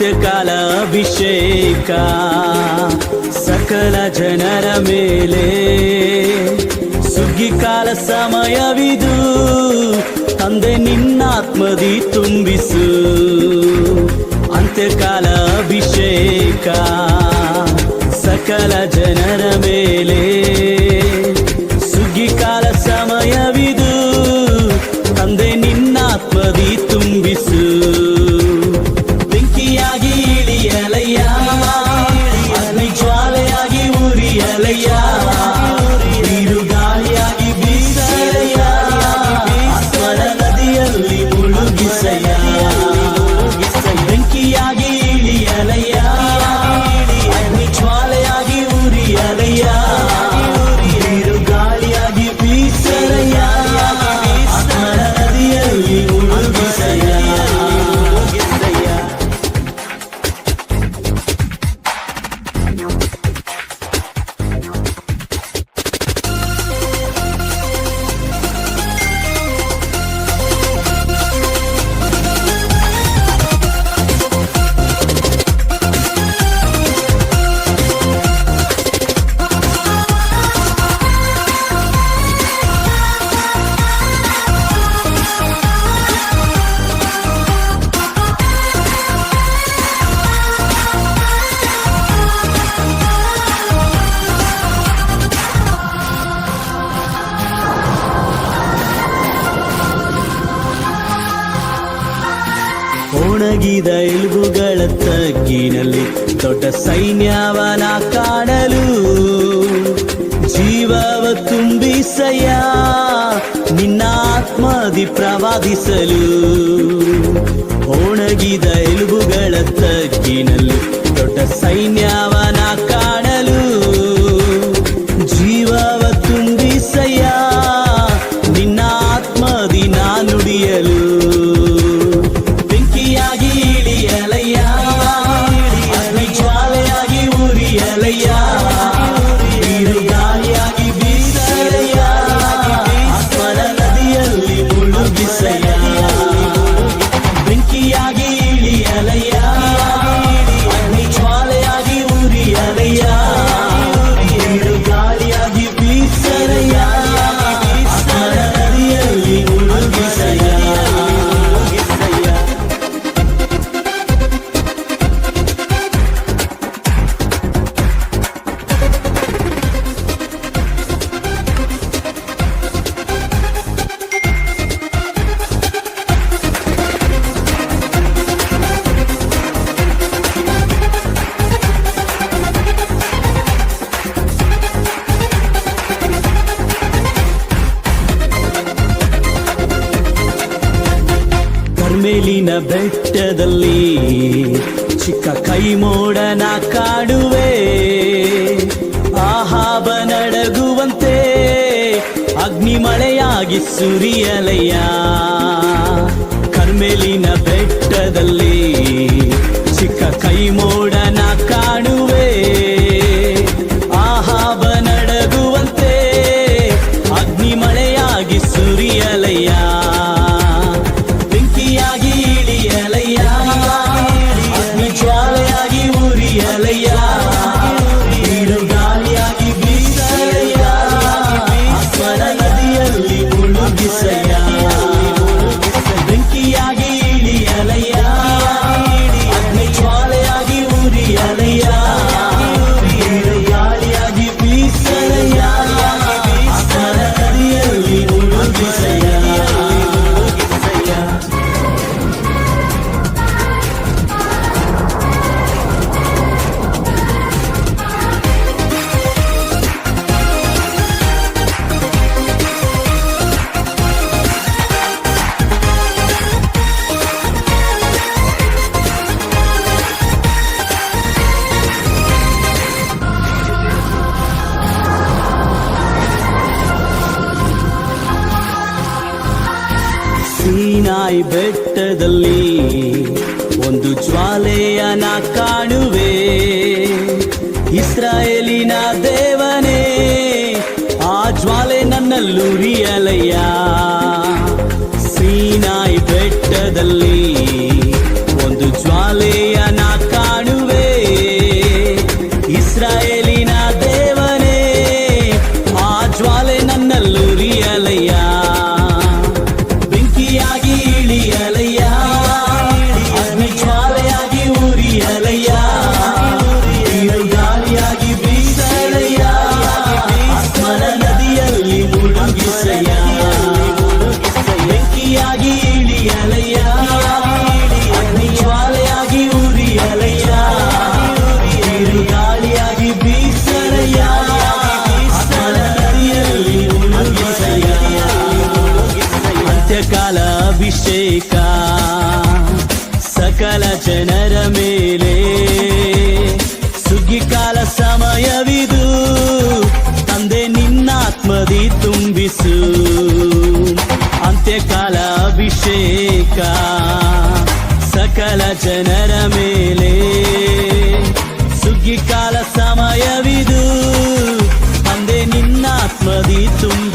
ಅಂತ್ಯಕಾಲ ಅಭಿಷೇಕ ಸಕಲ ಜನರ ಮೇಲೆ ಸುಗ್ಗಿಕಾಲ ಸಮಯವಿದು. ತಂದೆ ನಿನ್ನಾತ್ಮದಿ ತುಂಬಿಸು. ಅಂತ್ಯಕಾಲ ಅಭಿಷೇಕ ಸಕಲ ಜನರ ಮೇಲೆ ಒಣಗಿದ ಎಲುಬುಗಳ ತಗ್ಗಿನಲ್ಲಿ ದೊಡ್ಡ ಸೈನ್ಯವನ ಕಾಣಲು ಜೀವವ ತುಂಬಿಸಯ್ಯ, ನಿನ್ನ ಆತ್ಮದಿ ಪ್ರವಾದಿಸಲು. ಒಣಗಿದ ಎಲುಬುಗಳ ತಗ್ಗಿನಲ್ಲಿ ದೊಡ್ಡ ಸೈನ್ಯವನ দিয়া ಕರ್ಮೇಲಿನ ಬೆಟ್ಟದಲ್ಲಿ ಚಿಕ್ಕ ಕೈ ಮೋಡನ ಕಾಡುವೆ. ಆಹಾಬ ನಡಗುವಂತೆ ಅಗ್ನಿ ಮಳೆಯಾಗಿ ಸುರಿಯಲಯ್ಯ. ಕರ್ಮೇಲಿನ ಬೆಟ್ಟದಲ್ಲಿ ಚಿಕ್ಕ ಕೈ ಮೋಡನ ಸೀನಾಯಿ ಬೆಟ್ಟದಲ್ಲಿ ಒಂದು ಜ್ವಾಲೆಯನ ಕಾಣುವೆ. ಇಸ್ರಾಯೇಲಿನ ದೇವನೇ ಆ ಜ್ವಾಲೆ ನನ್ನಲ್ಲುರಿಯಲಯ್ಯ ಸಕಲ ಜನರ ಮೇಲೆ. ಸುಗ್ಗಿಕಾಲ ಸಮಯವಿದು, ತಂದೆ ನಿನ್ನಾತ್ಮದಿ ತುಂಬಿಸು. ಅಂತ್ಯಕಾಲ ಅಭಿಷೇಕ, ಸಕಲ ಜನರ ಮೇಲೆ. ಸುಗ್ಗಿಕಾಲ ಸಮಯವಿದು, ತಂದೆ ನಿನ್ನಾತ್ಮದಿ ತುಂಬಿಸು.